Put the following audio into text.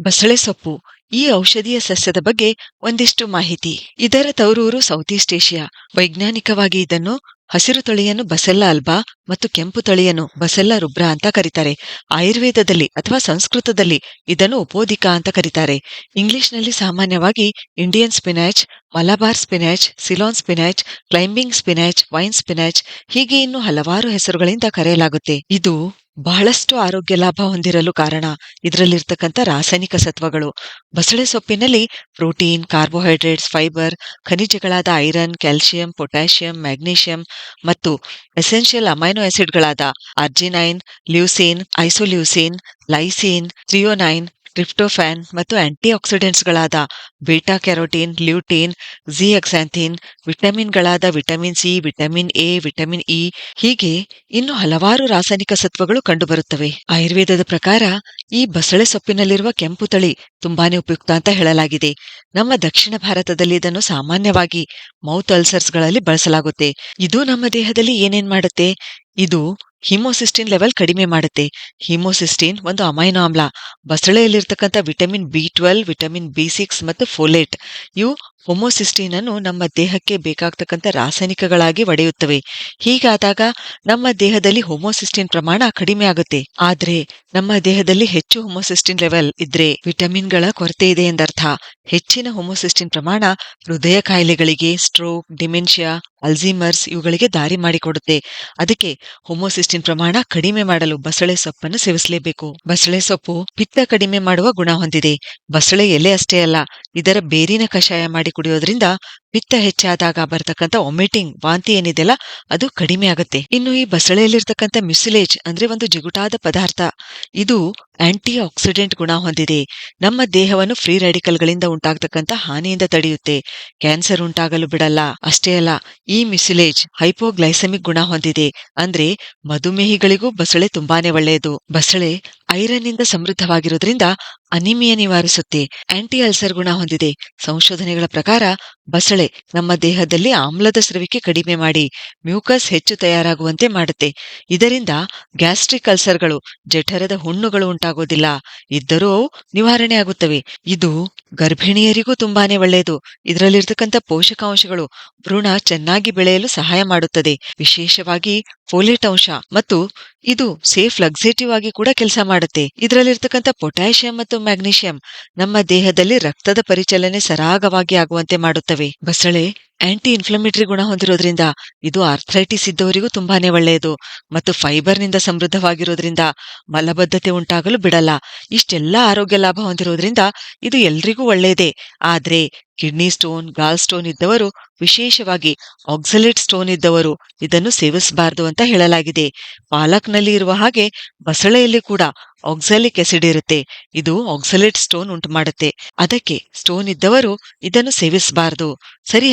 ಬಸಳೆ ಸೊಪ್ಪು. ಈ ಔಷಧೀಯ ಸಸ್ಯದ ಬಗ್ಗೆ ಒಂದಿಷ್ಟು ಮಾಹಿತಿ. ಇದರ ತವರೂರು ಸೌತ್ ಈಸ್ಟ್ ಏಷ್ಯಾ. ವೈಜ್ಞಾನಿಕವಾಗಿ ಇದನ್ನು ಹಸಿರು ತಳಿಯನ್ನು ಬಸೆಲ್ಲ ಅಲ್ಬಾ ಮತ್ತು ಕೆಂಪು ತಳಿಯನ್ನು ಬಸೆಲ್ಲ ರುಬ್ರಾ ಅಂತ ಕರೀತಾರೆ. ಆಯುರ್ವೇದದಲ್ಲಿ ಅಥವಾ ಸಂಸ್ಕೃತದಲ್ಲಿ ಇದನ್ನು ಉಪೋದಿಕ ಅಂತ ಕರೀತಾರೆ. ಇಂಗ್ಲಿಷ್ನಲ್ಲಿ ಸಾಮಾನ್ಯವಾಗಿ Indian spinach, Malabar spinach, Ceylon spinach, climbing spinach, vine spinach ಹೀಗೆ ಇನ್ನು ಹಲವಾರು ಹೆಸರುಗಳಿಂದ ಕರೆಯಲಾಗುತ್ತೆ. ಇದು ಬಹಳಷ್ಟು ಆರೋಗ್ಯ ಲಾಭ ಹೊಂದಿರಲು ಕಾರಣ ಇದರಲ್ಲಿರ್ತಕ್ಕಂಥ ರಾಸಾಯನಿಕ ಸತ್ವಗಳು. ಬಸಳೆ ಸೊಪ್ಪಿನಲ್ಲಿ ಪ್ರೋಟೀನ್, ಕಾರ್ಬೋಹೈಡ್ರೇಟ್ಸ್, ಫೈಬರ್, ಖನಿಜಗಳಾದ ಐರನ್ ಕ್ಯಾಲ್ಸಿಯಂ ಪೊಟ್ಯಾಷಿಯಂ, ಮ್ಯಾಗ್ನೀಷಿಯಂ ಮತ್ತು essential amino ಆಸಿಡ್ಗಳಾದ arginine leucine, isoleucine, lysine, threonine tryptophan ಮತ್ತು ಆಂಟಿ ಆಕ್ಸಿಡೆಂಟ್ಸ್ಗಳಾದ beta carotene lutein zeaxanthin ವಿಟಮಿನ್ಗಳಾದ vitamin C vitamin A vitamin E ಹೀಗೆ ಇನ್ನು ಹಲವಾರು ರಾಸಾಯನಿಕ ಸತ್ವಗಳು ಕಂಡುಬರುತ್ತವೆ. ಆಯುರ್ವೇದದ ಪ್ರಕಾರ ಈ ಬಸಳೆ ಸೊಪ್ಪಿನಲ್ಲಿರುವ ಕೆಂಪು ತಳಿ ತುಂಬಾನೇ ಉಪಯುಕ್ತ ಅಂತ ಹೇಳಲಾಗಿದೆ. ನಮ್ಮ ದಕ್ಷಿಣ ಭಾರತದಲ್ಲಿ ಇದನ್ನು ಸಾಮಾನ್ಯವಾಗಿ ಮೌತ್ ಅಲ್ಸರ್ಸ್ಗಳಲ್ಲಿ ಬಳಸಲಾಗುತ್ತೆ. ಇದು ನಮ್ಮ ದೇಹದಲ್ಲಿ ಏನೇನ್ ಮಾಡುತ್ತೆ? ಇದು ಹಿಮೋಸಿಸ್ಟಿನ್ ಲೆವೆಲ್ ಕಡಿಮೆ ಮಾಡುತ್ತೆ. ಹಿಮೋಸಿಸ್ಟಿನ್ ಒಂದು ಅಮೈನೋ ಆಮ್ಲ. ಬಸಳೆಯಲ್ಲಿರ್ತಕ್ಕಂಥ vitamin B twelve vitamin B six ಮತ್ತು ಫೋಲೇಟ್ ಇವು ಹೊಮೋಸಿಸ್ಟಿನ್ ಅನ್ನು ನಮ್ಮ ದೇಹಕ್ಕೆ ಬೇಕಾಗ್ತಕ್ಕಂಥ ರಾಸಾಯನಿಕಗಳಾಗಿ ಒಡೆಯುತ್ತವೆ. ಹೀಗಾದಾಗ ನಮ್ಮ ದೇಹದಲ್ಲಿ ಹೋಮೋಸಿಸ್ಟಿನ್ ಪ್ರಮಾಣ ಕಡಿಮೆ ಆಗುತ್ತೆ. ಆದ್ರೆ ನಮ್ಮ ದೇಹದಲ್ಲಿ ಹೆಚ್ಚು ಹೊಮೋಸಿಸ್ಟಿನ್ ಲೆವೆಲ್ ಇದ್ರೆ ವಿಟಮಿನ್ಗಳ ಕೊರತೆ ಇದೆ ಎಂದರ್ಥ. ಹೆಚ್ಚಿನ ಹೊಮೋಸಿಸ್ಟಿನ್ ಪ್ರಮಾಣ ಹೃದಯ ಕಾಯಿಲೆಗಳಿಗೆ, ಸ್ಟ್ರೋಕ್, ಡಿಮೆನ್ಷಿಯಾ ಅಲ್ಝೀಮರ್ಸ್ ಇವುಗಳಿಗೆ ದಾರಿ ಮಾಡಿಕೊಡುತ್ತೆ. ಅದಕ್ಕೆ ಹೊಮೋಸಿಸ್ಟಿನ್ ಪ್ರಮಾಣ ಕಡಿಮೆ ಮಾಡಲು ಬಸಳೆ ಸೊಪ್ಪನ್ನು ಸೇವಿಸಲೇಬೇಕು. ಬಸಳೆ ಸೊಪ್ಪು ಪಿತ್ತ ಕಡಿಮೆ ಮಾಡುವ ಗುಣ ಹೊಂದಿದೆ. ಬಸಳೆ ಎಲೆ ಅಷ್ಟೇ ಅಲ್ಲ, ಇದರ ಬೇರಿನ ಕಷಾಯ ಮಾಡಿ ಕುಡಿಯೋದ್ರಿಂದ ಪಿತ್ತ ಹೆಚ್ಚಾದಾಗ ಬರ್ತಕ್ಕಂಥ ವಾಮಿಟಿಂಗ್ ವಾಂತಿ ಏನಿದೆಯಲ್ಲ, ಅದು ಕಡಿಮೆ ಆಗುತ್ತೆ. ಇನ್ನು ಈ ಬಸಳೆಯಲ್ಲಿರ್ತಕ್ಕಂಥ ಮ್ಯುಸಿಲೇಜ್ ಅಂದ್ರೆ ಒಂದು ಜಿಗುಟಾದ ಪದಾರ್ಥ. ಇದು ಆಂಟಿ ಆಕ್ಸಿಡೆಂಟ್ ಗುಣ ಹೊಂದಿದೆ. ನಮ್ಮ ದೇಹವನ್ನು ಫ್ರೀ ರೆಡಿಕಲ್ಗಳಿಂದ ಉಂಟಾಗ್ತಕ್ಕಂಥ ಹಾನಿಯಿಂದ ತಡೆಯುತ್ತೆ. ಕ್ಯಾನ್ಸರ್ ಉಂಟಾಗಲು ಬಿಡಲ್ಲ. ಅಷ್ಟೇ ಅಲ್ಲ, ಈ ಮ್ಯುಸಿಲೇಜ್ ಹೈಪೋಗ್ಲೈಸೆಮಿಕ್ ಗುಣ ಹೊಂದಿದೆ. ಅಂದ್ರೆ ಮಧುಮೇಹಿಗಳಿಗೂ ಬಸಳೆ ತುಂಬಾನೇ ಒಳ್ಳೆಯದು. ಬಸಳೆ ಐರನ್ ಇಂದ ಸಮೃದ್ಧವಾಗಿರೋದ್ರಿಂದ ಅನಿಮಿಯ ನಿವಾರಿಸುತ್ತೆ. ಆಂಟಿ ಅಲ್ಸರ್ ಗುಣ ಹೊಂದಿದೆ. ಸಂಶೋಧನೆಗಳ ಪ್ರಕಾರ ಬಸಳೆ, ನಮ್ಮ ದೇಹದಲ್ಲಿ ಆಮ್ಲದ ಸ್ರವಿಕೆ ಕಡಿಮೆ ಮಾಡಿ ಮ್ಯೂಕಸ್ ಹೆಚ್ಚು ತಯಾರಾಗುವಂತೆ ಮಾಡುತ್ತೆ. ಇದರಿಂದ ಗ್ಯಾಸ್ಟ್ರಿಕ್ ಅಲ್ಸರ್ಗಳು, ಜಠರದ ಹುಣ್ಣುಗಳು ಉಂಟಾಗೋದಿಲ್ಲ. ಇದ್ದರೂ ನಿವಾರಣೆ ಆಗುತ್ತವೆ. ಇದು ಗರ್ಭಿಣಿಯರಿಗೂ ತುಂಬಾನೇ ಒಳ್ಳೆಯದು. ಇದರಲ್ಲಿರ್ತಕ್ಕಂಥ ಪೋಷಕಾಂಶಗಳು ಭ್ರೂಣ ಚೆನ್ನಾಗಿ ಬೆಳೆಯಲು ಸಹಾಯ ಮಾಡುತ್ತದೆ. ವಿಶೇಷವಾಗಿ ಫೋಲೇಟ್ ಅಂಶ ಮತ್ತು ಇದು ಸೇಫ್ ಲಕ್ಸೇಟಿವ್ ಆಗಿ ಕೂಡ ಕೆಲಸ ಮಾಡುತ್ತೆ. ಇದರಲ್ಲಿರ್ತಕ್ಕಂಥ ಪೊಟ್ಯಾಷಿಯಂ ಮತ್ತು ಮ್ಯಾಗ್ನೀಷಿಯಂ ನಮ್ಮ ದೇಹದಲ್ಲಿ ರಕ್ತದ ಪರಿಚಲನೆ ಸರಾಗವಾಗಿ ಆಗುವಂತೆ ಮಾಡುತ್ತವೆ. ಬಸಳೆ ಆಂಟಿ ಇನ್ಫ್ಲಮೇಟರಿ ಗುಣ ಹೊಂದಿರೋದ್ರಿಂದ ಇದು ಆರ್ಥ್ರೈಟಿಸ್ ಇದ್ದವರಿಗೂ ತುಂಬಾನೇ ಒಳ್ಳೆಯದು. ಮತ್ತು ಫೈಬರ್ನಿಂದ ಸಮೃದ್ಧವಾಗಿರೋದ್ರಿಂದ ಮಲಬದ್ಧತೆ ಉಂಟಾಗಲು ಬಿಡಲ್ಲ. ಇಷ್ಟೆಲ್ಲ ಆರೋಗ್ಯ ಲಾಭ ಹೊಂದಿರೋದ್ರಿಂದ ಇದು ಎಲ್ರಿಗೂ ಒಳ್ಳೆಯದೇ. ಆದ್ರೆ ಕಿಡ್ನಿ ಸ್ಟೋನ್ ಗಾಲ್ ಸ್ಟೋನ್ ಇದ್ದವರು, ವಿಶೇಷವಾಗಿ ಆಕ್ಸಲೇಟ್ ಸ್ಟೋನ್ ಇದ್ದವರು ಇದನ್ನು ಸೇವಿಸಬಾರದು ಅಂತ ಹೇಳಲಾಗಿದೆ. ಪಾಲಕ್ನಲ್ಲಿ ಇರುವ ಹಾಗೆ ಬಸಳೆಯಲ್ಲಿ ಕೂಡ ಆಕ್ಸಾಲಿಕ್ ಆಸಿಡ್ ಇರುತ್ತೆ. ಇದು ಆಕ್ಸಲೇಟ್ ಸ್ಟೋನ್ ಉಂಟು ಮಾಡುತ್ತೆ. ಅದಕ್ಕೆ ಸ್ಟೋನ್ ಇದ್ದವರು ಇದನ್ನು ಸೇವಿಸಬಾರದು. ಸರಿ